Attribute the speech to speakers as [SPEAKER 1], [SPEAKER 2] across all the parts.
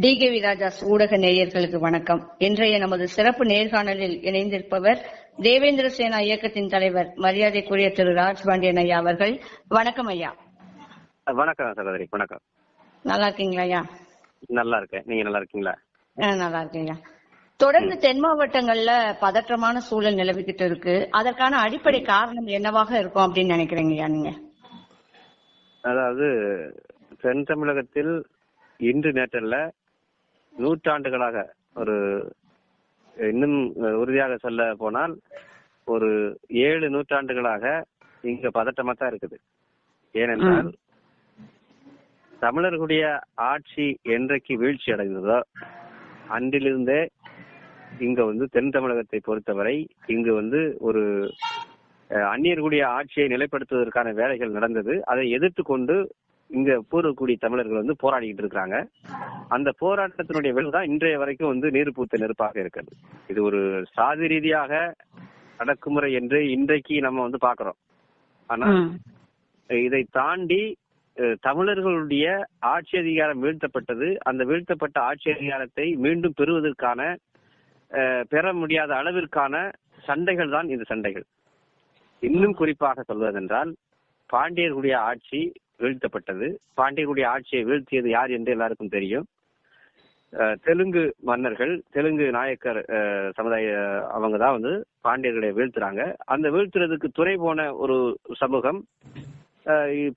[SPEAKER 1] DKV Raja's ஊடக நேயர்களுக்கு வணக்கம். இன்றைய நமது சிறப்பு நேர்காணலில் இணைந்திருப்பவர் தேவேந்திர சேனா இயக்கத்தின் தலைவர் மரியாதைக்குரிய திரு ராஜ்பாண்டியன் ஐயா அவர்கள். வணக்கம் ஐயா.
[SPEAKER 2] வணக்கம் சகோதரி வணக்கம்.
[SPEAKER 1] நல்லா இருக்கீங்களா ஐயா?
[SPEAKER 2] நல்லா இருக்கேன். நீங்க நல்லா இருக்கீங்களா?
[SPEAKER 1] நல்லா இருக்கேன் ஐயா. தொடர்ந்து தென் மாவட்டங்கள்ல பதற்றமான சூழல் நிலவிக்கிட்டு இருக்கு. அதற்கான அடிப்படை காரணம் என்னவாக இருக்கும் அப்படின்னு நினைக்கிறீங்க ஐயா நீங்க?
[SPEAKER 2] அதாவது தென் தமிழகத்தில் இன்று நேற்றல்ல நூற்றாண்டுகளாக ஒரு இன்னும் உறுதியாக சொல்ல போனால் ஒரு ஏழு நூற்றாண்டுகளாக இங்க பதட்டமா தான் இருக்குது. ஏனென்றால் தமிழர்களுடைய ஆட்சி என்றைக்கு வீழ்ச்சி அடைந்ததோ அன்றிலிருந்தே இங்க வந்து தென் தமிழகத்தை பொறுத்தவரை இங்கு வந்து ஒரு அந்நியர்களுடைய ஆட்சியை நிலைப்படுத்துவதற்கான வேலைகள் நடந்தது. அதை எதிர்த்து கொண்டு இங்க பூர்வக்குடி தமிழர்கள் வந்து போராடிக்கிட்டு இருக்கிறாங்க. அந்த போராட்டத்தினுடைய விளைவுதான் இன்றைய வரைக்கும் வந்து நீர் பூத்த நெருப்பாக இருக்கிறது. இது ஒரு சாதி ரீதியாக அடக்குமுறை என்று இன்றைக்கு நம்ம வந்து பாக்குறோம் ஆனா. இதை தாண்டி தமிழர்களுடைய ஆட்சி அதிகாரம் வீழ்த்தப்பட்டது. அந்த வீழ்த்தப்பட்ட ஆட்சி அதிகாரத்தை மீண்டும் பெறுவதற்கான பெற முடியாத அளவிற்கான சண்டைகள் தான் இந்த சண்டைகள். இன்னும் குறிப்பாக சொல்வதென்றால் பாண்டியர்களுடைய ஆட்சி வீழ்த்தப்பட்டது. பாண்டியர்களுடைய ஆட்சியை வீழ்த்தியது யார் என்று எல்லாருக்கும் தெரியும். தெலுங்கு மன்னர்கள் தெலுங்கு நாயக்கர் சமுதாய அவங்க தான் வந்து பாண்டியர்களை வீழ்த்துறாங்க. அந்த வீழ்த்துறதுக்கு துறை போன ஒரு சமூகம்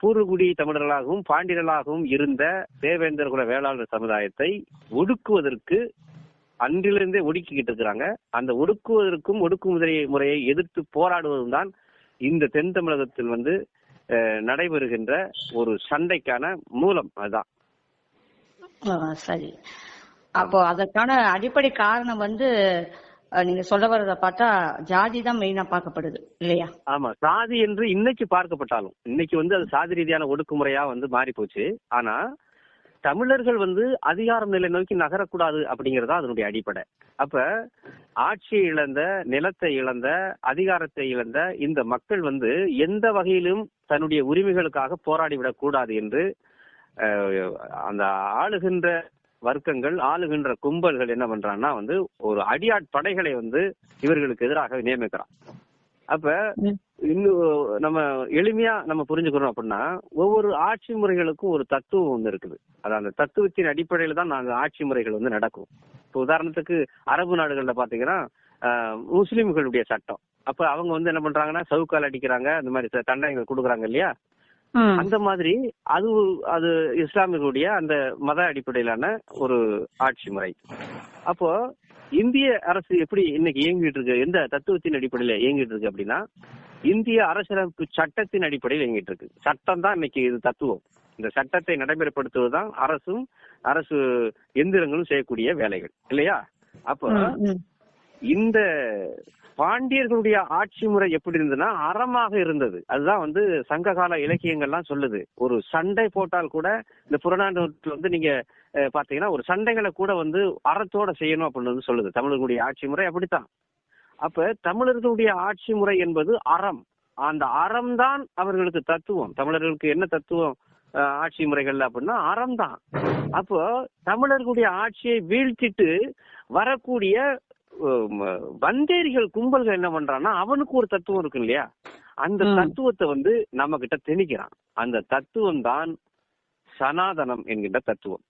[SPEAKER 2] பூர்வகுடி தமிழர்களாகவும் பாண்டியர்களாகவும் இருந்த தேவேந்திர குல வேளாளர் சமுதாயத்தை ஒடுக்குவதற்கு அன்றிலிருந்தே ஒடுக்கிக்கிட்டு இருக்கிறாங்க. அந்த ஒடுக்குவதற்கும் ஒடுக்குமுறை முறையை எதிர்த்து போராடுவதும் தான் இந்த தென் தமிழகத்தில் வந்து நடைபெறுகின்ற ஒரு சண்டைக்கான மூலம் அதுதான்.
[SPEAKER 1] சரி. அப்போ அதற்கான அடிப்படை காரணம் வந்து நீங்க சொல்ல வர்றத பார்த்தா ஜாதி தான் மெயினா பார்க்கப்படுது இல்லையா?
[SPEAKER 2] ஆமா சாதி என்று இன்னைக்கு பார்க்கப்பட்டாலும் இன்னைக்கு வந்து அது சாதி ரீதியான ஒடுக்குமுறையா வந்து மாறி போச்சு ஆனா தமிழர்கள் வந்து அதிகாரம் நிலை நோக்கி நகரக்கூடாது அப்படிங்கறதா அதனுடைய அடிப்படை. அப்ப ஆட்சியை இழந்த நிலத்தை இழந்த அதிகாரத்தை இழந்த இந்த மக்கள் வந்து எந்த வகையிலும் தன்னுடைய உரிமைகளுக்காக போராடிவிடக் கூடாது என்று அஹ், அந்த ஆளுகின்ற வர்க்கங்கள் ஆளுகின்ற கும்பல்கள் என்ன பண்றான்னா வந்து ஒரு அடியாட் படைகளை வந்து இவர்களுக்கு எதிராக நியமிக்கிறான். அப்ப. இன்னும் நம்ம எளிமையா நம்ம புரிஞ்சுக்கணும் அப்படின்னா ஒவ்வொரு ஆட்சி முறைகளுக்கும் ஒரு தத்துவம் ஒண்ணு இருக்குது. அது அந்த தத்துவத்தின் அடிப்படையில தான் நாங்க ஆட்சி முறைகள் வந்து நடக்கும். இப்போ உதாரணத்துக்கு அரபு நாடுகள்ல பாத்தீங்கன்னா முஸ்லிம்களுடைய சட்டம். அப்ப அவங்க வந்து என்ன பண்றாங்கன்னா சவுக்கால் அடிக்கிறாங்க அந்த மாதிரி தண்டனைகள் கொடுக்குறாங்க இல்லையா. அந்த மாதிரி அது அது இஸ்லாமியர்களுடைய அந்த மத அடிப்படையிலான ஒரு ஆட்சி முறை. அப்போ இந்திய அரசு எப்படி இன்னைக்கு இயங்கிட்டு இருக்கு? எந்த தத்துவத்தின் அடிப்படையில இயங்கிட்டு இருக்கு அப்படின்னா இந்திய அரசியலமைப்பு சட்டத்தின் அடிப்படையில் இயங்கிட்டு இருக்கு. சட்டம் தான் இன்னைக்கு இது தத்துவம். இந்த சட்டத்தை நடைமுறைப்படுத்துவதுதான் அரசும் அரசு எந்திரங்களும் செய்யக்கூடிய வேலைகள். இல்லையா? அப்போ இந்த பாண்டியர்களுடைய ஆட்சி முறை எப்படி இருந்ததுன்னா அறமாக இருந்தது. அதுதான் வந்து சங்ககால இலக்கியங்கள்லாம் சொல்லுது. ஒரு சண்டை போட்டால் கூட இந்த புறநானூற்றில் வந்து நீங்க பாத்தீங்கன்னா ஒரு சண்டைகளை கூட வந்து அறத்தோட செய்யணும் அப்படின்னு வந்து சொல்லுது. தமிழர்களுடைய ஆட்சி முறை அப்படித்தான். அப்ப தமிழர்களுடைய ஆட்சி முறை என்பது அறம். அந்த அறம் தான் அவர்களுக்கு தத்துவம். தமிழர்களுக்கு என்ன தத்துவம் அஹ், ஆட்சி முறைகள் அப்படின்னா அறம் தான். அப்போ தமிழர்களுடைய ஆட்சியை வீழ்த்திட்டு வரக்கூடிய வந்தேரிகள் கும்பல்கள் என்ன பண்றான்னா அவனுக்கு ஒரு தத்துவம் இருக்கு இல்லையா அந்த. தத்துவத்தை வந்து நம்ம கிட்ட திணிக்கிறான் அந்த தத்துவம் தான் சனாதனம் என்கின்ற தத்துவம்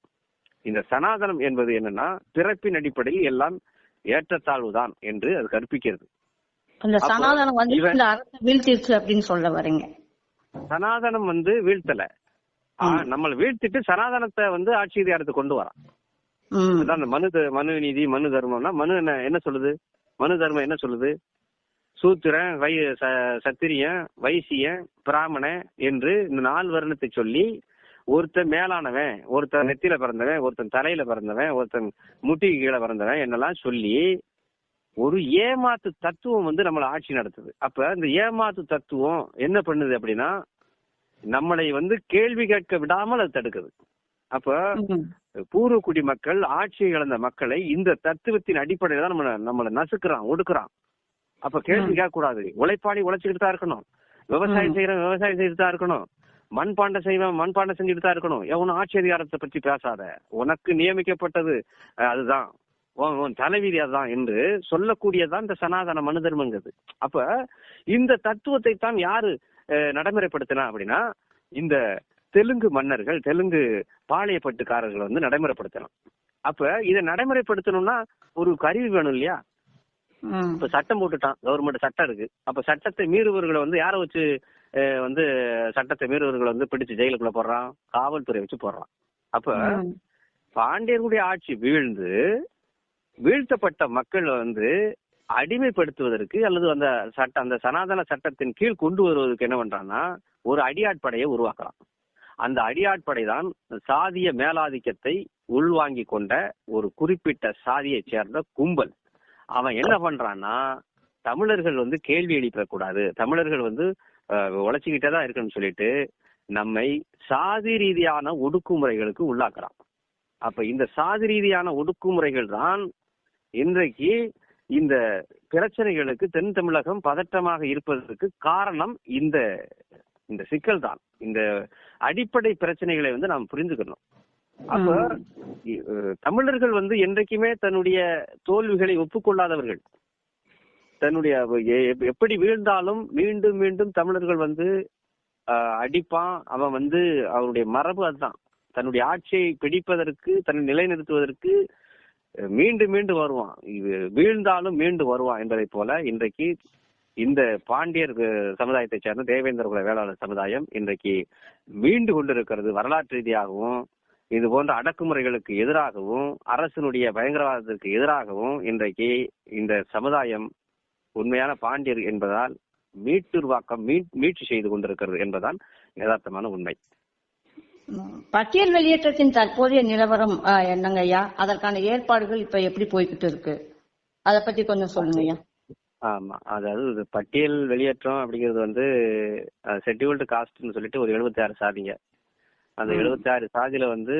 [SPEAKER 2] இந்த சனாதனம் என்பது என்னன்னா பிறப்பின் அடிப்படையில் எல்லாம் ஏற்றத்தாழ்வு தான் என்று அது கற்பிக்கிறது
[SPEAKER 1] அந்த சனாதனம் வந்து வீழ்த்திருச்சு அப்படின்னு சொல்ல வரீங்க
[SPEAKER 2] சனாதனம் வந்து வீழ்த்தல ஆ,
[SPEAKER 1] ம்.
[SPEAKER 2] நம்மளை வீழ்த்திட்டு சனாதனத்தை வந்து ஆட்சி அதிகாரத்துக்கு கொண்டு வரான். அதான் அந்த மனு மனு நீதி மனு தர்மம்னா மனு என்ன என்ன சொல்லுது? மனு தர்மம் என்ன சொல்லுது? சூத்திரன் வை ச- சத்திரியன் வைசியன் பிராமணன் என்று இந்த நாலு வருணத்தை சொல்லி ஒருத்தன் மேலானவன் ஒருத்தன் நெத்தியில பிறந்தவன் ஒருத்தன் தலையில பிறந்தவன் ஒருத்தன் முட்டிக்கு கீழே பிறந்தவன் என்னெல்லாம் சொல்லி ஒரு ஏமாத்து தத்துவம் வந்து நம்மளை ஆட்சி நடத்துது. அப்ப இந்த ஏமாத்து தத்துவம் என்ன பண்ணுது அப்படின்னா நம்மளை வந்து கேள்வி கேட்க விடாமல் அது தடுக்குது. அப்ப. பூர்வக்குடி மக்கள் ஆட்சி இழந்த மக்களை இந்த தத்துவத்தின் அடிப்படையில தான் நம்மள நம்மள நசுக்குறான் ஒடுக்குறான். அப்ப கேள்வி கேட்க கூடாது உழைப்பாளி உழைச்சுக்கிட்டு தான் இருக்கணும். விவசாயம். செய்யறவன் விவசாயம் செய்துட்டு தான் இருக்கணும். மண்பாண்ட செய்வன் மண்பாண்டம் செஞ்சுட்டு தான் இருக்கணும். எவனும் ஆட்சி அதிகாரத்தை பற்றி பேசாத. உனக்கு நியமிக்கப்பட்டது அதுதான். உன் தலைவிதி அதுதான் என்று சொல்லக்கூடியதான் இந்த சனாதன மனு தர்மங்கிறது அப்ப இந்த தத்துவத்தை தான் யாரு நடைமுறைப்படுத்தினா அப்படின்னா இந்த தெலுங்கு மன்னர்கள் தெலுங்கு பாளையப்பட்டுக்காரர்கள் வந்து நடைமுறைப்படுத்தணும். அப்ப இதை நடைமுறைப்படுத்தணும்னா ஒரு கருவி வேணும் இல்லையா. இப்ப சட்டம் போட்டுட்டான் கவர்மெண்ட் சட்டம் இருக்கு. அப்ப சட்டத்தை மீறுபவர்களை வந்து யாரை வச்சு வந்து சட்டத்தை மீறுபவர்களை வந்து பிடிச்சு ஜெயிலுக்குள்ள போடுறான்? காவல்துறை வச்சு போடுறான். அப்ப. பாண்டியர்களுடைய ஆட்சி வீழ்ந்து வீழ்த்தப்பட்ட மக்கள் வந்து அடிமைப்படுத்துவதற்கு அல்லது அந்த சட்ட அந்த சனாதன சட்டத்தின் கீழ் கொண்டு வருவதற்கு என்ன பண்றான்னா ஒரு அடியாட்படையை உருவாக்குறான். அந்த அடியாட்படை தான் சாதிய மேலாதிக்கத்தை உள்வாங்கி கொண்ட ஒரு குறிப்பிட்ட சாதியைச் சேர்ந்த கும்பல். அவன் என்ன பண்றான்னா தமிழர்கள் வந்து கேள்வி எழுப்பக்கூடாது தமிழர்கள் வந்து உழைச்சிக்கிட்டே தான் இருக்குன்னு சொல்லிட்டு நம்மை சாதி ரீதியான ஒடுக்குமுறைகளுக்கு உள்ளாக்குறான். அப்ப இந்த சாதி ரீதியான ஒடுக்குமுறைகள் தான் இன்றைக்கு இந்த பிரச்சனைகளுக்கு தென் தமிழகம் பதற்றமாக இருப்பதற்கு காரணம் இந்த இந்த சிக்கல் தான் இந்த அடிப்படை பிரச்சனைகளை வந்து நாம் புரிந்துக்கணும். அப்ப தமிழர்கள் வந்து என்றைக்குமே தன்னுடைய தோல்விகளை ஒப்புக்கொள்ளாதவர்கள். தன்னுடைய எப்படி வீழ்ந்தாலும் மீண்டும் மீண்டும் தமிழர்கள் வந்து அடிப்பான். அவன் வந்து அவனுடைய மரபு அதுதான். தன்னுடைய ஆட்சியை பிடிப்பதற்கு தன்னை நிலைநிறுத்துவதற்கு மீண்டும் மீண்டும் வருவான். இது வீழ்ந்தாலும் மீண்டும் வருவான் என்பதை போல இன்றைக்கு இந்த பாண்டியர் சமுதாயத்தை சேர்ந்த தேவேந்திர குல வேளாளர் சமுதாயம் இன்றைக்கு மீண்டு கொண்டிருக்கிறது வரலாற்று ரீதியாகவும் இது போன்ற அடக்குமுறைகளுக்கு எதிராகவும் அரசினுடைய பயங்கரவாதத்திற்கு எதிராகவும் இன்றைக்கு இந்த சமுதாயம் உண்மையான பாண்டியர் என்பதால் மீட்டுருவாக்கம் மீட் மீட்சி செய்து கொண்டிருக்கிறது என்பதால் யதார்த்தமான உண்மை.
[SPEAKER 1] பட்டியல் வெளியேற்றத்தின் தற்போதைய நிலவரம் என்னங்க ஐயா அதற்கான ஏற்பாடுகள் இப்ப எப்படி போய்கிட்டு இருக்கு? அதை பத்தி கொஞ்சம் சொல்லுங்க ஐயா
[SPEAKER 2] ஆமா. அதாவது இது பட்டியல் வெளியேற்றம் அப்படிங்கிறது வந்து ஷெட்யூல்டு காஸ்ட்னு சொல்லிட்டு ஒரு 76 ஆறு சாதிங்க. அந்த. 76 ஆறு சாதியில வந்து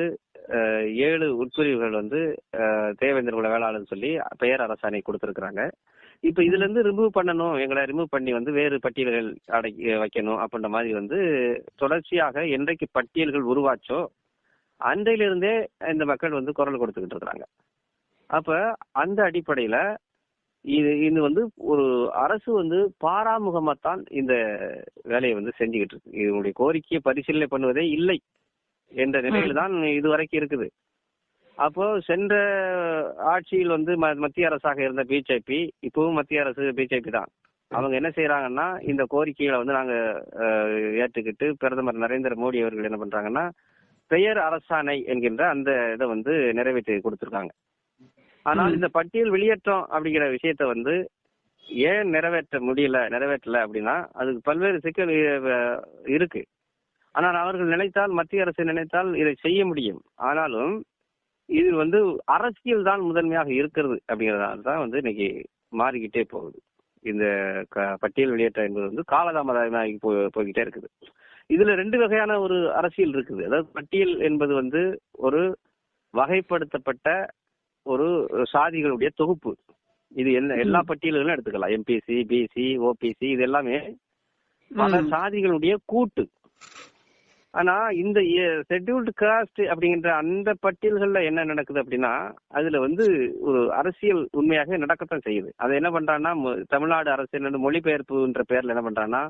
[SPEAKER 2] அஹ், ஏழு உட்பிரிவுகள் வந்து அஹ், தேவேந்திர குல வேளாளர்னு சொல்லி பெயர் அரசாணை கொடுத்திருக்கிறாங்க. இப்ப இதுல இருந்து ரிமூவ் பண்ணணும். எங்களை ரிமூவ் பண்ணி வந்து வேறு பட்டியல்கள் அடக்கி வைக்கணும் அப்படின்ற மாதிரி வந்து தொடர்ச்சியாக என்றைக்கு பட்டியல்கள் உருவாச்சோ அன்றையிலிருந்தே இந்த மக்கள் வந்து குரல் கொடுத்துக்கிட்டு இருக்கிறாங்க. அப்ப அந்த அடிப்படையில இது இது வந்து ஒரு அரசு வந்து பாராமுகமாத்தான் இந்த வேலையை வந்து செஞ்சுக்கிட்டு இருக்கு. இதனுடைய கோரிக்கையை பரிசீலனை பண்ணுவதே இல்லை என்ற நிலையில தான் இதுவரைக்கும் இருக்குது. அப்போ சென்ற ஆட்சியில் வந்து ம- மத்திய அரசாக இருந்த பிஜேபி இப்பவும் மத்திய அரசு பிஜேபி தான். அவங்க என்ன செய்யறாங்கன்னா இந்த கோரிக்கைகளை வந்து நாங்க அஹ், ஏற்றுக்கிட்டு பிரதமர் நரேந்திர மோடி அவர்கள் என்ன பண்றாங்கன்னா பெயர் அரசாணை என்கின்ற அந்த இதை வந்து நிறைவேற்றி கொடுத்திருக்காங்க. ஆனால். இந்த பட்டியல் வெளியேற்றம் அப்படிங்கிற விஷயத்த வந்து ஏன் நிறைவேற்ற முடியல நிறைவேற்றல அப்படின்னா அதுக்கு பல்வேறு சிக்கல் இருக்கு. ஆனால் அவர்கள் நினைத்தால் மத்திய அரசு நினைத்தால் இதை செய்ய முடியும். ஆனாலும் இது வந்து அரசியல் தான் முதன்மையாக இருக்கிறது அப்படிங்கறதால தான் வந்து இன்னைக்கு மாறிக்கிட்டே போகுது. இந்த பட்டியல் வெளியேற்றம் என்பது வந்து காலதாமதமாகி போ போய்கிட்டே இருக்குது. இதுல ரெண்டு வகையான ஒரு அரசியல் இருக்குது. அதாவது பட்டியல் என்பது வந்து ஒரு வகைப்படுத்தப்பட்ட ஒரு சாதிகளுடைய தொகுப்பு. இது என்ன எல்லா பட்டியல்களும் எடுத்துக்கலாம். எம்பிசி பிசி ஓபிசி இது எல்லாமே பல. சாதிகளுடைய கூட்டு. ஆனா இந்த ஷெட்யூல்டு காஸ்ட் அப்படிங்கிற அந்த பட்டியல்கள்ல என்ன நடக்குது அப்படின்னா அதுல வந்து ஒரு அரசியல் உண்மையாக நடக்கத்தான் செய்யுது. அதை என்ன பண்றான்னா தமிழ்நாடு அரசு என்ன மொழிபெயர்ப்புன்ற பேர்ல என்ன பண்றான்னா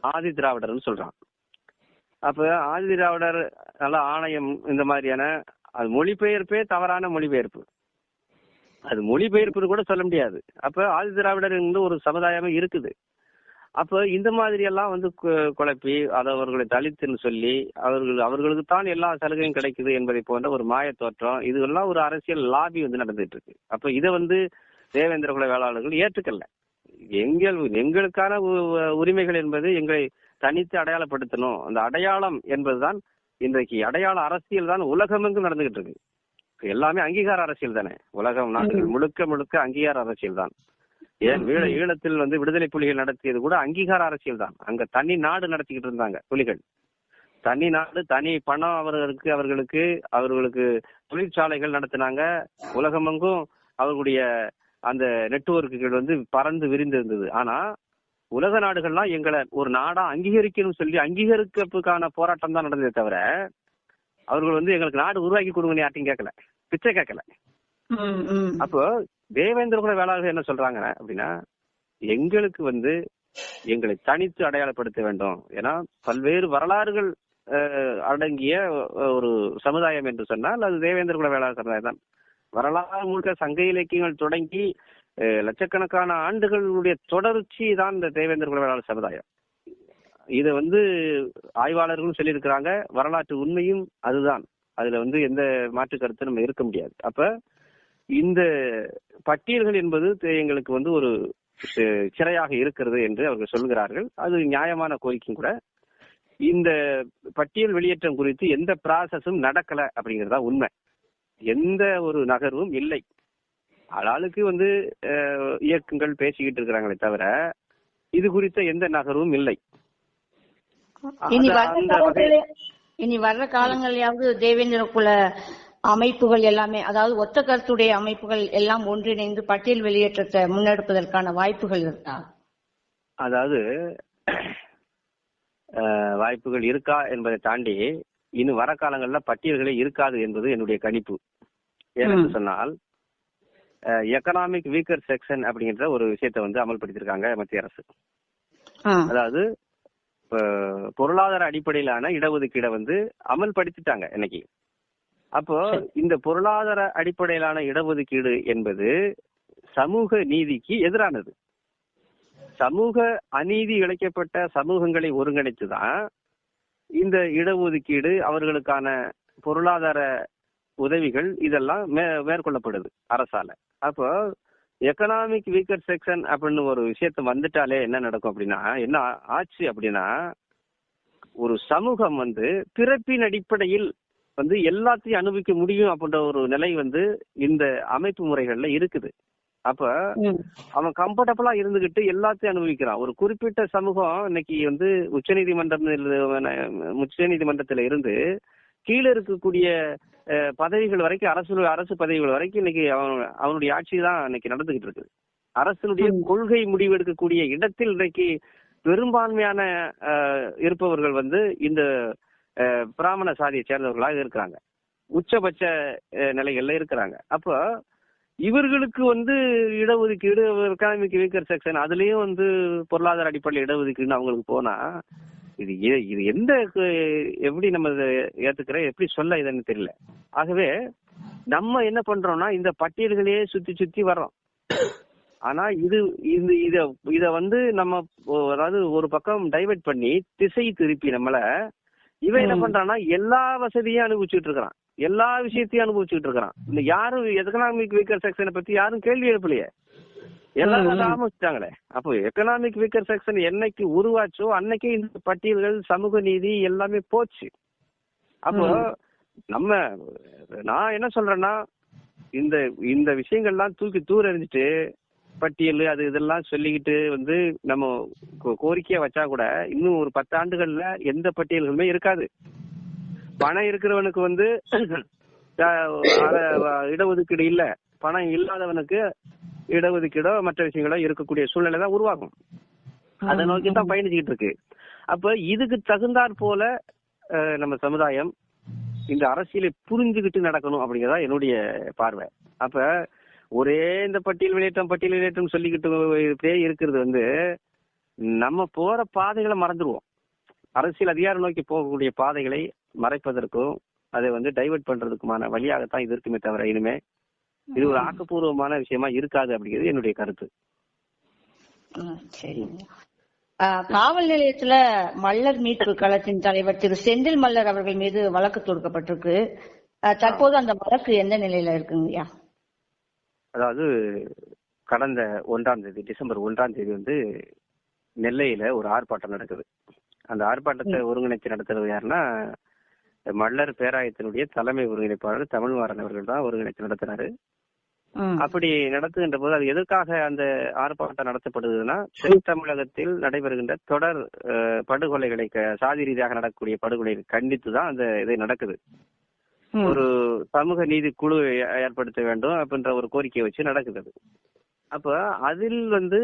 [SPEAKER 2] ஆதி திராவிடர்னு சொல்றான். அப்ப ஆதி திராவிடர் நல்ல ஆணையம் இந்த மாதிரியான அது மொழிபெயர்ப்பே தவறான மொழிபெயர்ப்பு. அது மொழிபெயர்ப்புன்னு கூட சொல்ல முடியாது. அப்ப ஆதி திராவிடர் ஒரு சமுதாயமே இருக்குது. அப்ப இந்த மாதிரி எல்லாம் வந்து கு- குழப்பி அதை அவர்களை தலித்துன்னு சொல்லி அவர்கள் அவர்களுக்கு தான் எல்லா சலுகையும் கிடைக்குது என்பதை போன்ற ஒரு மாய தோற்றம் இதுவெல்லாம் ஒரு அரசியல் லாபி வந்து நடந்துட்டு இருக்கு அப்ப இதை வந்து தேவேந்திர குல வேளாளர்கள் ஏற்றுக்கல. எங்கள் எங்களுக்கான உ- உரிமைகள் என்பது எங்களை தனித்து அடையாளப்படுத்தணும். அந்த அடையாளம் என்பதுதான் இன்றைக்கு அடையாள அரசியல் தான் உலகமெங்கும் நடந்துகிட்டு இருக்கு எல்லாமே அங்கீகார அரசியல் தானே? உலகம் நாடுகள் முழுக்க முழுக்க அங்கீகார அரசியல் தான். ஏன் ஈழ ஈழத்தில் வந்து விடுதலை புலிகள் நடத்தியது கூட அங்கீகார அரசியல் தான். அங்க தனி நாடு நடத்திக்கிட்டு இருந்தாங்க புலிகள். தனி நாடு தனி பணம் அவர்களுக்கு அவர்களுக்கு அவர்களுக்கு தொழிற்சாலைகள் நடத்தினாங்க. உலகமெங்கும் அவர்களுடைய அந்த நெட்வொர்க்குகள் வந்து பறந்து விரிந்து இருந்தது ஆனா உலக நாடுகள்லாம் எங்களை ஒரு நாடா அங்கீகரிக்கணும்னு சொல்லி அங்கீகரிக்கிறதுக்கான போராட்டம் தான் நடந்ததே தவிர அவர்கள் வந்து எங்களுக்கு நாடு உருவாக்கி கொடுங்கன்னு யார்ட்டையும் கேட்கல. பிச்சை கேட்கல. அப்போ தேவேந்திர குல வேளாளர்கள் என்ன சொல்றாங்க அப்படின்னா எங்களுக்கு வந்து எங்களை தனித்து அடையாளப்படுத்த வேண்டும். ஏன்னா பல்வேறு வரலாறுகள் அடங்கிய ஒரு சமுதாயம் என்று சொன்னால் அது தேவேந்திர குல வேளாளர் சமுதாயம் தான். வரலாறு முழுக்க சங்க இலக்கியங்கள் தொடங்கி லட்சக்கணக்கான ஆண்டுகளுடைய தொடர்ச்சி தான் இந்த தேவேந்திர குல வேளாளர் சமுதாயம். இதை வந்து ஆய்வாளர்களும் சொல்லியிருக்கிறாங்க வரலாற்று உண்மையும் அதுதான். அதுல வந்து எந்த மாற்று கருத்து நம்ம இருக்க முடியாது. அப்ப இந்த பட்டியல்கள் என்பது எங்களுக்கு வந்து ஒரு சிறையாக இருக்கிறது என்று அவர்கள் சொல்கிறார்கள். அது நியாயமான கோரிக்கையும் கூட. இந்த பட்டியல் வெளியேற்றம் குறித்து எந்த ப்ராசஸும் நடக்கல அப்படிங்கறதா உண்மை. எந்த ஒரு நகர்வும் இல்லை. ஆளாளுக்கு வந்து இயக்கங்கள் பேசிக்கிட்டு இருக்கிறாங்களே தவிர இது குறித்த எந்த நகர்வும் இல்லை.
[SPEAKER 1] இனி வர்ற இனி காலங்களையாவது தேவேந்திர குல அமைப்புகள் எல்லாமே அதாவது ஒத்த கருத்துடைய அமைப்புகள் எல்லாம் ஒன்றிணைந்து பட்டியல் வெளியேற்றத்தை முன்னெடுப்பதற்கான வாய்ப்புகள் இருக்கா
[SPEAKER 2] அதாவது வாய்ப்புகள் இருக்கா என்பதை தாண்டி இன்னும் வர காலங்கள்ல பட்டியல்களே இருக்காது என்பது என்னுடைய கணிப்பு ஏனென்று. சொன்னால் எக்கனாமிக் வீக்கர் செக்ஷன் அப்படிங்கிற ஒரு விஷயத்தை வந்து அமல்படுத்தியிருக்காங்க மத்திய அரசு. அதாவது பொருளாதார அடிப்படையிலான இடஒதுக்கீடை வந்து அமல்படுத்திட்டாங்க இன்னைக்கு. அப்போ இந்த பொருளாதார அடிப்படையிலான இடஒதுக்கீடு என்பது சமூக நீதிக்கு எதிரானது. சமூக அநீதி இழைக்கப்பட்ட சமூகங்களை ஒருங்கிணைத்து தான் இந்த இடஒதுக்கீடு அவர்களுக்கான பொருளாதார உதவிகள் இதெல்லாம் மேற்கொள்ளப்படுது அரசால. அப்போ எக்கனாமிக் வீக்கர் செக்ஷன் அப்படின்னு ஒரு விஷயத்த வந்துட்டாலே என்ன நடக்கும் அப்படின்னா என்ன ஆச்சு அப்படின்னா ஒரு சமூகம் வந்து பிறப்பின் அடிப்படையில் வந்து எல்லாத்தையும் அனுபவிக்க முடியும் அப்படின்ற ஒரு நிலை வந்து இந்த அமைப்பு முறைகள்ல இருக்குது அப்ப. அவன் கம்ஃபர்டபுளா இருந்துகிட்டு எல்லாத்தையும் அனுபவிக்கிறான் ஒரு குறிப்பிட்ட சமூகம் இன்னைக்கு வந்து உச்சநீதிமன்றம் உச்சநீதிமன்றத்துல இருந்து கீழே இருக்கக்கூடிய பதவிகள் வரைக்கும் அரசு அரசு பதவிகள் வரைக்கும் இன்னைக்கு அவன் அவனுடைய ஆட்சி தான் இன்னைக்கு நடந்துகிட்டு இருக்கு அரசினுடைய. கொள்கை முடிவெடுக்கக்கூடிய இடத்தில் இன்னைக்கு பெரும்பான்மையான இருப்பவர்கள் வந்து இந்த பிராமண சாதியை சேர்ந்தவர்களாக இருக்கிறாங்க. உச்சபட்ச நிலைகள்ல இருக்கிறாங்க. அப்போ இவர்களுக்கு வந்து இடஒதுக்கீடு எக்கனாமிக் வீக்கர் செக்ஷன் அதுலயும் வந்து பொருளாதார அடிப்படையில் இடஒதுக்கீடுன்னு அவங்களுக்கு போனா இது இது எந்த எப்படி நம்ம இதை ஏத்துக்கிற எப்படி சொல்ல இதுன்னு தெரியல. ஆகவே நம்ம என்ன பண்றோம்னா இந்த பட்டியல்களையே சுத்தி சுத்தி வர்றோம். ஆனா இது இந்த இத இத வந்து நம்ம அதாவது ஒரு பக்கம் டைவர்ட் பண்ணி திசை திருப்பி நம்மள இவன் என்ன. பண்றான்னா எல்லா வசதியும் அனுபவிச்சுட்டு இருக்கிறான். எல்லா விஷயத்தையும் அனுபவிச்சுட்டு இருக்கிறான். இந்த யாரும் எக்கனாமிக் வீக்கர் செக்ஷனை பத்தி யாரும் கேள்வி எழுப்பலையே. எல்லாரும் அதை. ஆரம்பிச்சிட்டாங்களே அப்போ எக்கனாமிக் வீக்கர் செக்ஷன் என்னைக்கு உருவாச்சோ அன்னைக்கே இந்த பட்டியல்கள் சமூக நீதி எல்லாமே போச்சு அப்போ. நம்ம நான் என்ன சொல்றேன்னா இந்த இந்த விஷயங்கள்லாம் தூக்கி தூர எறிஞ்சிட்டு பட்டியல் அது இதெல்லாம் சொல்லிக்கிட்டு வந்து நம்ம கோரிக்கையா வச்சா கூட இன்னும் ஒரு பத்து ஆண்டுகள்ல எந்த பட்டியல்களுமே இருக்காது பணம் இருக்கிறவனுக்கு வந்து இடஒதுக்கீடு இல்ல பணம் இல்லாதவனுக்கு இடஒதுக்கீடோ மற்ற விஷயங்களோ இருக்கக்கூடிய சூழ்நிலை தான் உருவாகும். அதை நோக்கி தான் பயணிச்சுக்கிட்டு இருக்கு. அப்ப இதுக்கு தகுந்தாற் போல நம்ம சமுதாயம் இந்த அரசியலை புரிஞ்சுக்கிட்டு நடக்கணும் அப்படிங்கறதா என்னுடைய பார்வை. அப்ப ஒரே இந்த பட்டியல் வெளியேற்றம் பட்டியல் வெளியேற்றம் சொல்லிக்கிட்டு இருக்கிறது வந்து நம்ம போற பாதைகளை மறந்துடுவோம் அரசியல் அதிகாரம் நோக்கி போகக்கூடிய பாதைகளை மறைப்பதற்கும் அதை வந்து டைவர்ட் பண்றதுக்குமான வழியாகத்தான் இது இருக்குமே தவிர இனிமே இது ஒரு ஆக்கப்பூர்வமான விஷயமா இருக்காது அப்படிங்கிறது என்னுடைய கருத்து.
[SPEAKER 1] காவல் நிலையத்துல மல்லர் மீட்பு களத்தின் தலைவர் திரு செந்தில் மல்லர் அவர்கள் மீது வழக்கு தொடுக்கப்பட்டிருக்கு. தற்போது அந்த வழக்கு எந்த நிலையில இருக்குங்கய்யா
[SPEAKER 2] அதாவது கடந்த ஒன்றாம் தேதி டிசம்பர் ஒன்றாம் தேதி வந்து நெல்லையில ஒரு ஆர்ப்பாட்டம் நடக்குது. அந்த ஆர்ப்பாட்டத்தை ஒருங்கிணைச்சு நடத்துறது யாருன்னா மல்லர் பேராயத்தினுடைய தலைமை ஒருங்கிணைப்பாளர் தமிழ்வாரன் அவர்கள் தான் ஒருங்கிணைச்சு நடத்துறாரு.
[SPEAKER 1] ம்,
[SPEAKER 2] அப்படி நடத்துகின்ற போது அது எதற்காக அந்த ஆர்ப்பாட்டம் நடத்தப்படுதுன்னா தென் தமிழகத்தில் நடைபெறுகின்ற தொடர் படுகொலைகளை சாதி ரீதியாக நடக்கக்கூடிய படுகொலைகளை கண்டித்து தான் அந்த இது நடக்குது. ஒரு சமூக நீதி குழு ஏற்படுத்த வேண்டும் அப்படின்ற ஒரு கோரிக்கையை வச்சு நடக்குது அப்ப அதில் வந்து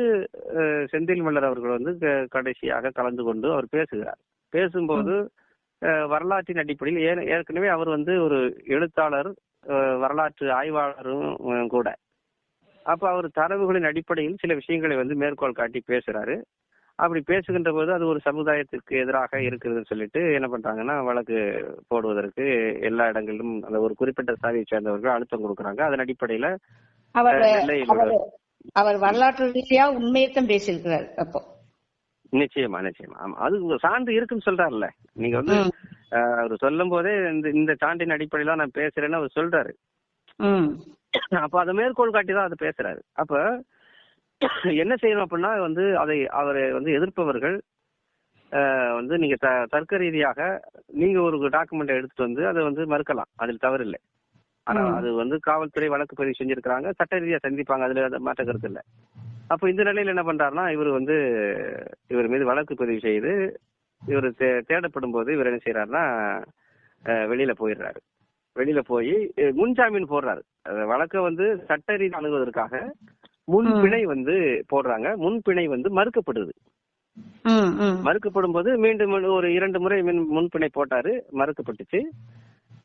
[SPEAKER 2] செந்தில் மல்லர் அவர்கள் வந்து கடைசியாக கலந்து கொண்டு அவர் பேசுகிறார். பேசும்போது வரலாற்றின் அடிப்படையில் ஏற்கனவே அவர் வந்து ஒரு எழுத்தாளர் வரலாற்று ஆய்வாளரும் கூட. அப்ப அவர் தரவுகளின் அடிப்படையில் சில விஷயங்களை வந்து மேற்கோள் காட்டி பேசுறாரு. அப்படி பேசுகின்ற போது அது ஒரு சமுதாயத்திற்கு எதிராக இருக்கிறதுன்னு சொல்லிட்டு என்ன பண்றாங்கன்னா வழக்கு போடுவதற்கு எல்லா இடங்களிலும் அந்த ஒரு குறிப்பிட்ட சாதியை சேர்ந்தவர்கள் அழுத்தம் கொடுக்கறாங்க. அதன் அடிப்படையில
[SPEAKER 1] அவர் வரலாற்று ரீதியா உண்மையைத்தான் பேசியிருக்கிறார் அப்போ.
[SPEAKER 2] நிச்சயமா நிச்சயமா. ஆமா அது சான்று இருக்குன்னு சொல்றாருல்ல. நீங்க வந்து அவர் சொல்லும் போதே இந்த இந்த சான்றின் அடிப்படையில நான் பேசுறேன்னு அவர் சொல்றாரு. அப்ப அதை மேற்கோள் காட்டி தான் அதை பேசுறாரு. அப்ப என்ன செய்யணும் அப்படின்னா வந்து அதை அவரை வந்து எதிர்ப்பவர்கள் வந்து நீங்க த- தர்க்க ரீதியாக நீங்க ஒரு டாக்குமெண்ட் எடுத்துட்டு வந்து அதை வந்து மறுக்கலாம். அதில் தவறில்லை. ஆனா
[SPEAKER 1] ம்.
[SPEAKER 2] அது வந்து காவல்துறை வழக்கு பதிவு செஞ்சிருக்கிறாங்க. சட்ட ரீதியா சந்திப்பாங்க. அதுல அது மாற்ற கருத்து இல்ல. அப்ப இந்த நிலையில என்ன பண்றாருன்னா இவர் வந்து இவர் மீது வழக்கு பதிவு செய்து இவர் தேடப்படும் போது இவர் என்ன செய்யறாருன்னா வெளியில போயிடுறாரு. வெளியில போய் முன்ஜாமீன் போடுறாரு. வழக்கை வந்து சட்ட ரீதி அணுகுவதற்காக முன்பிணை வந்து போடுறாங்க. முன்பிணை வந்து மறுக்கப்படுது. மறுக்கப்படும் போது மீண்டும் ஒரு இரண்டு முறை மின்- முன்பிணை போட்டாரு மறுக்கப்பட்டுச்சு.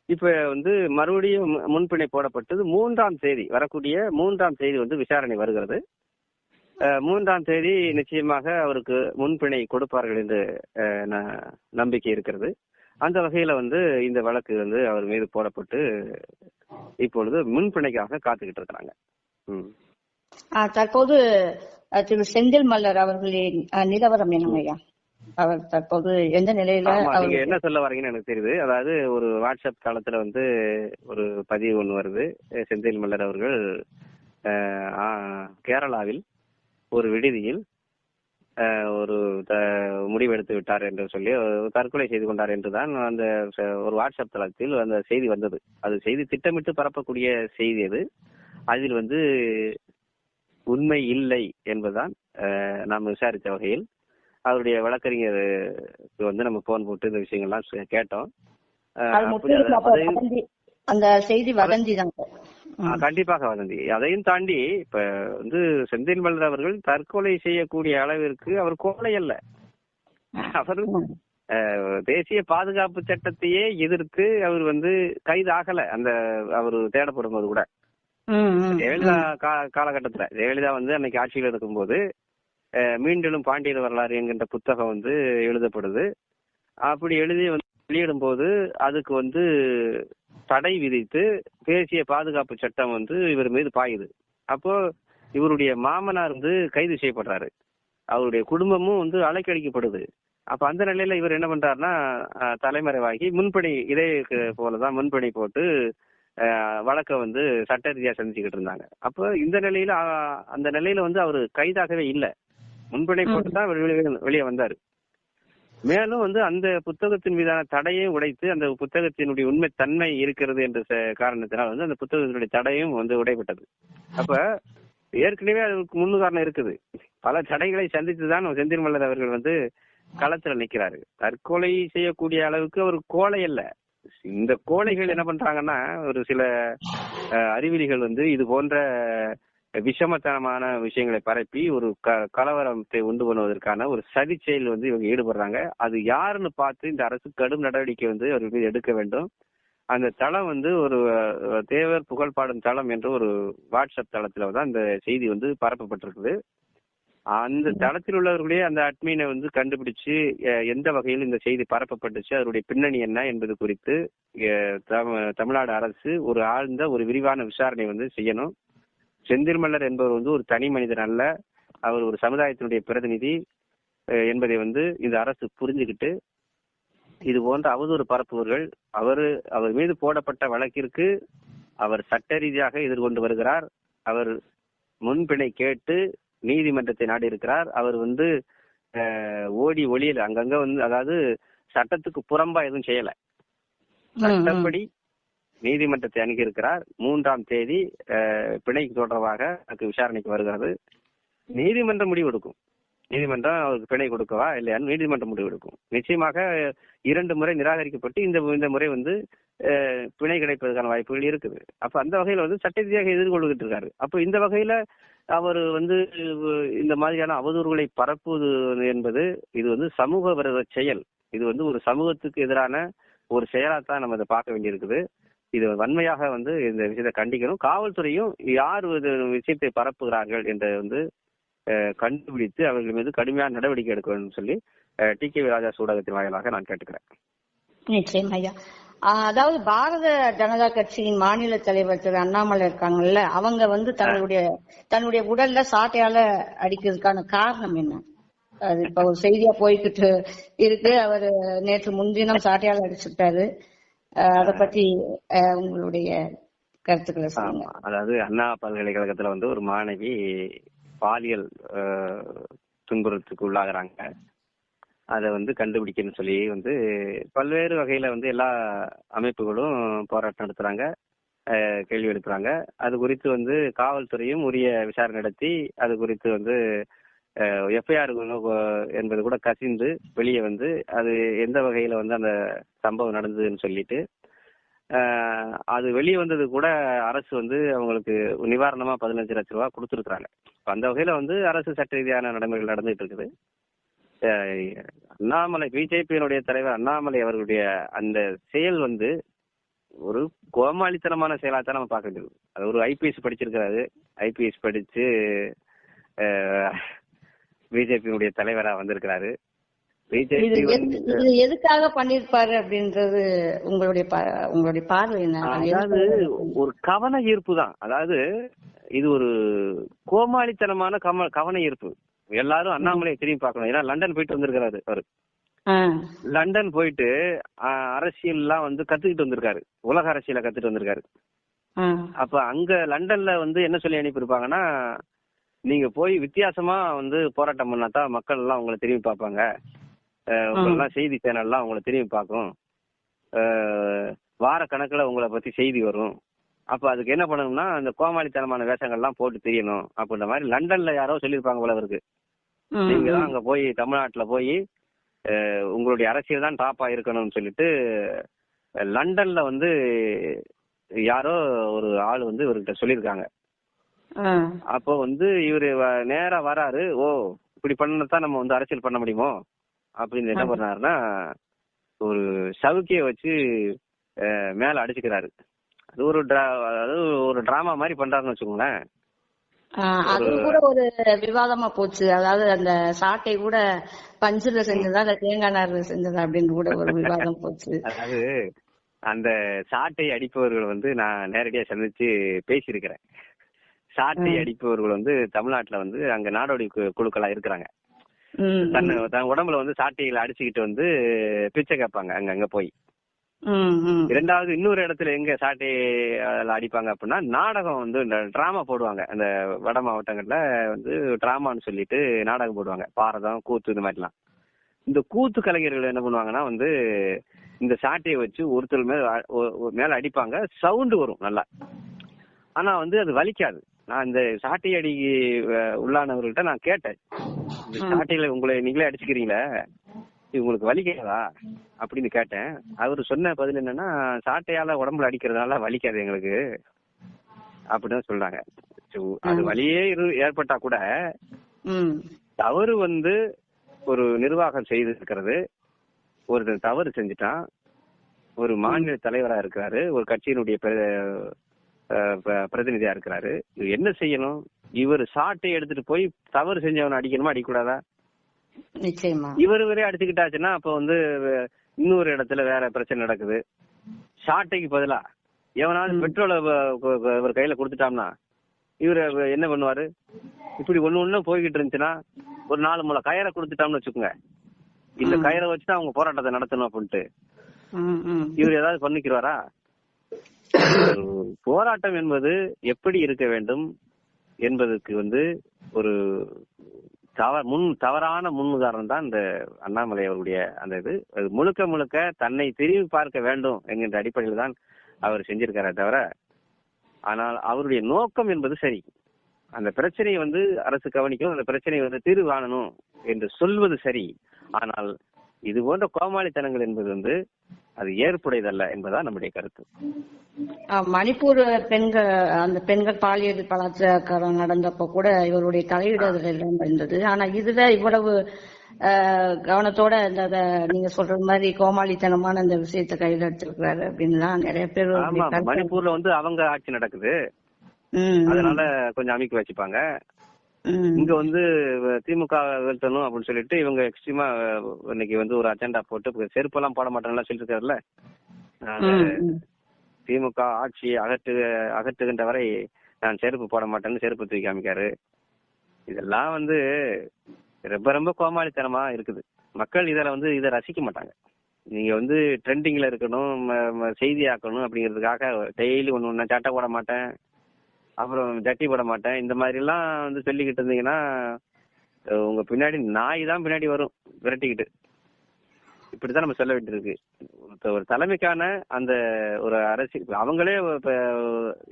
[SPEAKER 2] இப்ப வந்து மறுபடியும் முன்பிணை போடப்பட்டது மூன்றாம் தேதி வரக்கூடிய மூன்றாம் தேதி வந்து விசாரணை வருகிறது. மூன்றாம் தேதி நிச்சயமாக அவருக்கு முன்பிணை கொடுப்பார்கள் என்று நம்பிக்கை இருக்கிறது. அந்த வகையில வந்து இந்த வழக்கு வந்து அவர் மீது போடப்பட்டு இப்பொழுது முன்பிணைக்காக காத்துக்கிட்டு இருக்கிறாங்க.
[SPEAKER 1] தற்போது திரு செந்தில் மல்லர் அவர்களின் நிலவரம் என்ன ஐயா? அவர் தற்போது எந்த நிலையில
[SPEAKER 2] நீங்க என்ன சொல்ல வரீங்கன்னு எனக்கு தெரியுது. அதாவது ஒரு வாட்ஸ்அப் தளத்துல வந்து ஒரு பதிவு ஒண்ணு வருது. செந்தில் மல்லர் அவர்கள் கேரளாவில் ஒரு விடுதியில் ஒரு முடிவெடுத்து விட்டார் என்று சொல்லி தற்கொலை செய்து கொண்டார் என்றுதான் அந்த ஒரு வாட்ஸ்அப் தளத்தில் அந்த செய்தி வந்தது. அது செய்தி திட்டமிட்டு பரப்பக்கூடிய செய்தி அது. அதில் வந்து உண்மை இல்லை என்பதுதான் நாம் விசாரித்த வகையில் அவருடைய வழக்கறிஞருக்கு வந்து நம்ம போன் போட்டு இந்த விஷயங்கள்லாம் கேட்டோம்.
[SPEAKER 1] அந்த செய்தி வதந்தி
[SPEAKER 2] கண்டிப்பாக வதந்தி. அதையும் தாண்டி இப்ப வந்து செந்தில் மல்லர் அவர்கள் தற்கொலை செய்யக்கூடிய அளவிற்கு அவர் கோழை அல்ல. அவர் தேசிய பாதுகாப்பு சட்டத்தையே எதிர்த்து அவர் வந்து கைது ஆகல. அந்த அவர் தேடப்படும் போது கூட ஜெயலலிதா காலகட்டத்துல ஜெயலலிதா வந்து அன்னைக்கு ஆட்சியில் இருக்கும்போது அஹ், மீண்டெழும் பாண்டியர் வரலாறு என்கின்ற புத்தகம் வந்து எழுதப்படுது. அப்படி எழுதி வந்து வெளியிடும் போது அதுக்கு வந்து தடை விதித்து தேசிய பாதுகாப்பு சட்டம் வந்து இவர் மீது பாயுது. அப்போ இவருடைய மாமனார் வந்து கைது செய்யப்படுறாரு. அவருடைய குடும்பமும் வந்து அலைக்கழிக்கப்படுது. அப்ப அந்த நிலையில இவர் என்ன பண்றாருன்னா தலைமறைவாகி முன்பணி இதே போலதான் முன்பணி போட்டு வழக்கை வந்து சட்ட ரீதியா சந்திச்சுக்கிட்டு இருந்தாங்க. அப்போ இந்த நிலையில அந்த நிலையில வந்து அவர் கைதாகவே இல்லை. முன்பணி போட்டு தான் அவர் வெளியே வெளியே வந்தாரு. மேலும் வந்து அந்த புத்தகத்தின் மீதான தடையை உடைத்து அந்த புத்தகத்தினுடைய உண்மை தன்மை இருக்கிறது என்ற ச- காரணத்தினால் வந்து அந்த புத்தகத்தினுடைய தடையும் வந்து உடைபட்டது. அப்ப ஏற்கனவே அதுக்கு முன்னுதாரணம் இருக்குது. பல தடைகளை சந்தித்துதான் செந்தில் மல்லர் அவர்கள் வந்து களத்துல நிக்கிறாரு. தற்கொலை செய்யக்கூடிய அளவுக்கு அவர் கோழை அல்ல. இந்த கோழைகள் என்ன பண்றாங்கன்னா ஒரு சில அறிவிலிகள் வந்து இது போன்ற விஷமத்தனமான விஷயங்களை பரப்பி ஒரு க- கலவரத்தை உண்டு பண்ணுவதற்கான ஒரு சதி செயல் வந்து இவங்க ஈடுபடுறாங்க. அது யாருன்னு பார்த்து இந்த அரசு கடும் நடவடிக்கை வந்து அவர் மீது எடுக்க வேண்டும். அந்த தளம் வந்து ஒரு தேவர் புகழ்பாடும் தளம் என்ற ஒரு வாட்ஸ்அப் தளத்துல தான் இந்த செய்தி வந்து பரப்பப்பட்டிருக்குது. அந்த தளத்தில் உள்ளவர்களே அந்த அட்மீனை வந்து கண்டுபிடிச்சு எந்த வகையில் இந்த செய்தி பரப்பப்பட்டுச்சு அதனுடைய பின்னணி என்ன என்பது குறித்து தமிழ்நாடு அரசு ஒரு ஆழ்ந்த ஒரு விரிவான விசாரணை வந்து செய்யணும். செந்தில் மல்லர் என்பவர் வந்து ஒரு தனி மனிதர் அல்ல. அவர் ஒரு சமுதாயத்தினுடைய பிரதிநிதி என்பதை வந்து இந்த அரசு புரிஞ்சுக்கிட்டு இது போன்ற அவதூறு பரப்புவர்கள் அவர் அவர் மீது போடப்பட்ட வழக்கிற்கு அவர் சட்ட ரீதியாக எதிர்கொண்டு வருகிறார். அவர் முன்பிணை கேட்டு நீதிமன்றத்தை நாடி இருக்கிறார் அவர் வந்து ஓடி ஒளியல அங்கங்க வந்து அதாவது சட்டத்துக்கு புறம்பா எதுவும் செய்யல. சட்டப்படி நீதிமன்றத்தை அணுகியிருக்கிறார். மூன்றாம் தேதி பிணைக்கு பிணை தொடர்பாக அதுக்கு விசாரணைக்கு வருகிறது. நீதிமன்றம் முடிவெடுக்கும். நீதிமன்றம் அவருக்கு பிணை கொடுக்கவா இல்லையான்னு நீதிமன்றம் முடிவெடுக்கும். நிச்சயமாக இரண்டு முறை நிராகரிக்கப்பட்டு இந்த இந்த முறை வந்து பிணை கிடைப்பதற்கான வாய்ப்புகள் இருக்குது. அப்ப அந்த வகையில வந்து சட்ட ரீதியாக எதிர்கொள்கிட்டு இருக்காரு. அப்ப இந்த வகையில அவர் வந்து இந்த மாதிரியான அவதூறுகளை பரப்புவது என்பது இது வந்து சமூக விரோத செயல். இது வந்து ஒரு சமூகத்துக்கு எதிரான ஒரு செயலாத்தான் நம்ம இதை பார்க்க வேண்டியிருக்குது. இது வன்மையாக வந்து இந்த விஷயத்தை கண்டிக்கணும். காவல்துறையும் யார் இது விஷயத்தை பரப்புகிறார்கள் என்ற வந்து கண்டுபிடித்து அவர்கள் மீது கடுமையான நடவடிக்கை எடுக்க வேண்டும் சொல்லி டி. கே. ராஜா சூடகத்தின் வாயிலாக நான் கேட்டுக்கிறேன்.
[SPEAKER 1] நிச்சயம் ஐயா. அதாவது பாரத ஜனதா கட்சியின் மாநில தலைவர் திரு. அண்ணாமலை இருக்காங்கல்ல அவங்க வந்து தன்னுடைய தன்னுடைய உடல்ல சாட்டையால அடிக்கிறதுக்கான காரணம் என்ன? அது இப்ப ஒரு செய்தியா போய்கிட்டு இருக்கு. அவர் நேற்று முன்தினம் சாட்டையால அடிச்சுட்டாரு. அத பத்தி உங்களுடைய கருத்துக்களை சொல்லுங்க
[SPEAKER 2] ஆமா. அதாவது அண்ணா பல்கலைக்கழகத்துல வந்து ஒரு மாணவி பாலியல் துன்புறத்துக்கு உள்ளாகிறாங்க உள்ளாகுறாங்க அதை வந்து கண்டுபிடிக்கணும்னு சொல்லி வந்து பல்வேறு வகையில வந்து எல்லா அமைப்புகளும் போராட்டம் நடத்துறாங்க கேள்வி எழுப்புறாங்க அது குறித்து வந்து காவல்துறையும் உரிய விசாரணை நடத்தி அது குறித்து வந்து எஃப்ஐஆர் என்பது கூட கசிந்து வெளியே வந்து அது எந்த வகையில வந்து அந்த சம்பவம் நடந்ததுன்னு சொல்லிட்டு அது வெளியே வந்தது கூட அரசு வந்து அவங்களுக்கு நிவாரணமா பதினஞ்சு லட்ச ரூபா கொடுத்துருக்குறாங்க. அந்த வகையில வந்து அரசு சட்ட ரீதியான நடைமுறைகள் நடந்துட்டு இருக்குது. அண்ணாமலை பிஜேபியினுடைய தலைவர் அண்ணாமலை அவர்களுடைய அந்த செயல் வந்து ஒரு கோமாளித்தனமான செயலாக தான் நம்ம பார்க்க முடியும் அது ஒரு ஐபிஎஸ் படிச்சிருக்கிறாரு. ஐபிஎஸ் படிச்சு பிஜேபியினுடைய தலைவரா வந்திருக்கிறாரு.
[SPEAKER 1] எதுக்காக பண்ணிருப்பாரு அப்படின்றது உங்களுடைய உங்களுடைய பார்வை
[SPEAKER 2] அதாவது? ஒரு கவன ஈர்ப்பு தான். அதாவது இது ஒரு கோமாளித்தனமான கம கவன ஈர்ப்பு. எல்லாரும் அண்ணாமலையை திரும்பி பார்க்கணும். ஏன்னா லண்டன் போயிட்டு வந்திருக்கிறாரு அவரு. லண்டன் போயிட்டு அஹ், அரசியல்லாம் வந்து கத்துக்கிட்டு வந்திருக்காரு. உலக அரசியலை கத்துட்டு வந்திருக்காரு. அப்ப அங்க லண்டன்ல வந்து என்ன சொல்லி அனுப்பியிருப்பாங்கன்னா நீங்க போய் வித்தியாசமா வந்து போராட்டம் பண்ணாதான் மக்கள் எல்லாம் உங்களை திரும்பி பார்ப்பாங்க. உங்களெல்லாம் செய்தி சேனல்லாம் உங்களை திரும்பி பார்க்கும். வார கணக்குல உங்களை பத்தி செய்தி வரும். அப்ப அதுக்கு என்ன பண்ணணும்னா அந்த கோமாளித்தனமான வேஷங்கள்லாம் போட்டு தெரியணும். அப்படின்ற மாதிரி லண்டன்ல யாரோ சொல்லியிருப்பாங்க போல இருக்கு. நீங்க தான். அங்க போய் தமிழ்நாட்டுல போய் உங்களுடைய அரசியல் தான் டாப்பா இருக்கணும்னு சொல்லிட்டு லண்டன்ல வந்து யாரோ ஒரு ஆள் வந்து இவர்கிட்ட சொல்லியிருக்காங்க. அப்போ வந்து இவரு நேரா வராரு. ஓ இப்படி பண்ணதான் நம்ம வந்து அரசியல் பண்ண முடியுமோ? அப்படின்னு என்ன பண்ணாருன்னா ஒரு சவுக்கிய வச்சு மேல அடிச்சுக்கிறாரு. அது ஒரு அதாவது ஒரு டிராமா மாதிரி பண்றாருன்னு வச்சுக்கோங்களேன்.
[SPEAKER 1] அது கூட ஒரு விவாதமா போச்சு. அதாவது அந்த சாட்டை கூட பஞ்சுல செஞ்சதா இல்ல தேங்காய் நார்ல செஞ்சதா அப்படின்னு கூட ஒரு விவாதம் போச்சு.
[SPEAKER 2] அதாவது அந்த சாட்டை அடிப்பவர்கள் வந்து நான் நேரடியா சந்திச்சு பேசியிருக்கிறேன். சாட்டை அடிப்பவர்கள் வந்து தமிழ்நாட்டுல வந்து அங்க நாடோடி குழுக்களா இருக்கிறாங்க. தன் தன் உடம்புல வந்து சாட்டைகளை அடிச்சுக்கிட்டு வந்து பிச்சை கேட்பாங்க அங்க அங்க போய். இரண்டாவது இன்னொரு இடத்துல எங்க சாட்டை அடிப்பாங்க அப்படின்னா நாடகம் வந்து இந்த டிராமா போடுவாங்க. அந்த வட மாவட்டங்கள்ல வந்து டிராமான்னு சொல்லிட்டு நாடகம் போடுவாங்க. பாரதம் கூத்து இந்த மாதிரிலாம். இந்த கூத்து கலைஞர்கள் என்ன பண்ணுவாங்கன்னா வந்து இந்த சாட்டையை வச்சு ஒருத்தர் மேல மேல அடிப்பாங்க. சவுண்டு வரும் நல்லா. ஆனா வந்து அது வலிக்காது. நான் இந்த சாட்டை அடி அஹ், உள்ளானவர்கள்ட்ட நான் கேட்டேன். இந்த சாட்டையில உங்களை நீங்களே அடிச்சுக்கிறீங்களே? உங்களுக்கு வலிக்காதா அப்படின்னு கேட்டேன். அவர் சொன்ன பதில் என்னன்னா சாட்டையால உடம்புல அடிக்கிறதுனால வலிக்காது எங்களுக்கு. அப்படின்னு சொல்றாங்க. அது வலியே இரு- ஏற்பட்டா கூட தவறு வந்து ஒரு நிர்வாகம் செய்து இருக்கிறது ஒருத்தர் தவறு செஞ்சுட்டான். ஒரு மாநில தலைவரா இருக்கிறாரு. ஒரு கட்சியினுடைய பிரதிநிதியா இருக்கிறாரு. என்ன செய்யணும்? இவர் சாட்டை எடுத்துட்டு போய் தவறு செஞ்சவனை அடிக்கணுமா அடிக்கக்கூடாதா?
[SPEAKER 1] நிச்சயமா.
[SPEAKER 2] இவர் இவரே அடிச்சுக்கிட்டாச்சுன்னா அப்ப வந்து இன்னொரு இடத்துல வேற பிரச்சனை நடக்குது. சாட்டைக்கு பதிலா எவனாவது பெட்ரோலை இவர் கையில கொடுத்துட்டான்னா இவர் என்ன பண்ணுவாரு? இப்படி ஒண்ணு ஒண்ணு போய்கிட்டு இருந்துச்சுன்னா ஒரு நாலு மூல கயரை கொடுத்துட்டாம்னு வச்சுக்கோங்க. இந்த கயரை வச்சுதான் அவங்க போராட்டத்தை நடத்தணும் அப்படின்ட்டு. இவர் ஏதாவது பண்ணிக்கிறாரா போராட்டம் என்பது எப்படி இருக்க வேண்டும் என்பதற்கு வந்து ஒரு தவ முன் தவறான முன் உதாரணம் தான் இந்த அண்ணாமலை அவருடைய அந்த இது. அது முழுக்க முழுக்க தன்னை திரும்பி பார்க்க வேண்டும் என்கின்ற அடிப்படையில் தான் அவர் செஞ்சிருக்காரே தவிர ஆனால் அவருடைய நோக்கம் என்பது சரி. அந்த பிரச்சனையை வந்து அரசு கவனிக்கும் அந்த பிரச்சனையை வந்து தீர்வு காணணும் என்று சொல்வது சரி. ஆனால் இது போன்ற கோமாளித்தனங்கள் என்பது வந்து அது ஏற்புடையதல்ல என்பதுதான் நம்முடைய கருத்து.
[SPEAKER 1] மணிப்பூர் பெண்கள் அந்த பெண்கள் பாலியல் பலாத்காரம் நடந்தப்ப கூட இவருடைய எல்லாம் இருந்தது. ஆனா இதுல இவ்வளவு கவனத்தோட இந்த நீங்க சொல்றது மாதிரி கோமாளித்தனமான இந்த விஷயத்தை கையில எடுத்திருக்கிறாரு அப்படின்லாம் நிறைய பேர்
[SPEAKER 2] மணிப்பூர்ல வந்து அவங்க ஆட்சி நடக்குது. அதனால கொஞ்சம் அமைக்க வச்சுப்பாங்க. இங்க வந்து திமுக வீழ்த்தணும் அப்படின்னு சொல்லிட்டு இவங்க எக்ஸ்ட்ரீமா இன்னைக்கு வந்து ஒரு அஜெண்டா போட்டு செருப்பெல்லாம் போட மாட்டேன்லாம்
[SPEAKER 1] ம்.
[SPEAKER 2] திமுக ஆட்சி அகற்று அகற்றுகின்ற வரை நான் செருப்பு போட மாட்டேன்னு செருப்பு தூக்கி காமிக்காரு. இதெல்லாம் வந்து ரொம்ப ரொம்ப கோமாளித்தனமா இருக்குது. மக்கள் இதில் வந்து இதை ரசிக்க மாட்டாங்க. நீங்க வந்து ட்ரெண்டிங்ல இருக்கணும் செய்தி ஆக்கணும் அப்படிங்கிறதுக்காக டெய்லி ஒன்று ஒன்று சட்டை போட மாட்டேன். அப்புறம் ஜட்டி போட மாட்டேன் இந்த மாதிரி எல்லாம் வந்து சொல்லிக்கிட்டு இருந்தீங்கன்னா உங்க பின்னாடி நாய் தான் பின்னாடி வரும் விரட்டிக்கிட்டு. இப்படித்தான் நம்ம சொல்ல வேண்டியிருக்கு. ஒரு தலைமைக்கான அந்த ஒரு அரசியல் அவங்களே இப்ப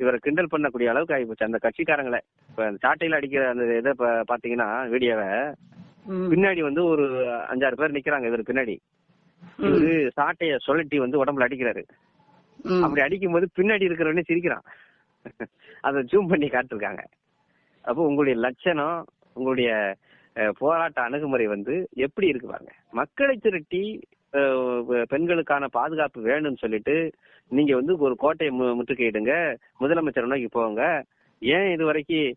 [SPEAKER 2] இவரை கிண்டல் பண்ணக்கூடிய அளவுக்கு ஆகிப்போச்சு. அந்த கட்சிக்காரங்களே. இப்ப அந்த சாட்டையில அடிக்கிற அந்த இதை பாத்தீங்கன்னா வீடியோவை பின்னாடி வந்து ஒரு அஞ்சாறு பேர் நிக்கிறாங்க இவர் பின்னாடி. சாட்டைய சுழட்டி வந்து உடம்புல அடிக்கிறாரு. அப்படி அடிக்கும்போது பின்னாடி இருக்கிறவனே சிரிக்கிறான். அதை ஜூம் பண்ணி காட்டிருக்காங்க. அப்போ உங்களுடைய லட்சணம் உங்களுடைய போராட்ட அணுகுமுறை வந்து எப்படி இருக்கு பாருங்க. மக்களை திரட்டி பெண்களுக்கான பாதுகாப்பு வேணும்னு சொல்லிட்டு நீங்க வந்து ஒரு கோட்டையை மு- முற்றுகையிடுங்க முதலமைச்சர் நோக்கி போங்க. ஏன் இது வரைக்கும்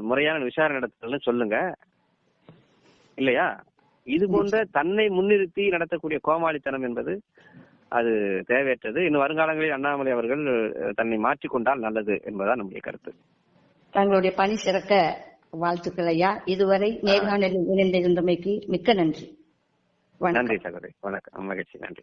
[SPEAKER 2] முறையான விசாரணை நடத்தலன்னு சொல்லுங்க. இல்லையா? இது போன்ற தன்னை முன்னிறுத்தி நடத்தக்கூடிய கோமாளித்தனம் என்பது அது தேவையற்றது. இன்னும் வருங்காலங்களில் அண்ணாமலை அவர்கள் தன்னை மாற்றிக்கொண்டால் நல்லது என்பதுதான் நம்முடைய கருத்து.
[SPEAKER 1] தங்களுடைய பணி சிறக்க வாழ்த்துக்கள் ஐயா. இதுவரை நேர்காணலில் இணைந்திருந்தமைக்கு மிக்க நன்றி.
[SPEAKER 2] நன்றி சகோதரி. வணக்கம். மகிழ்ச்சி. நன்றி.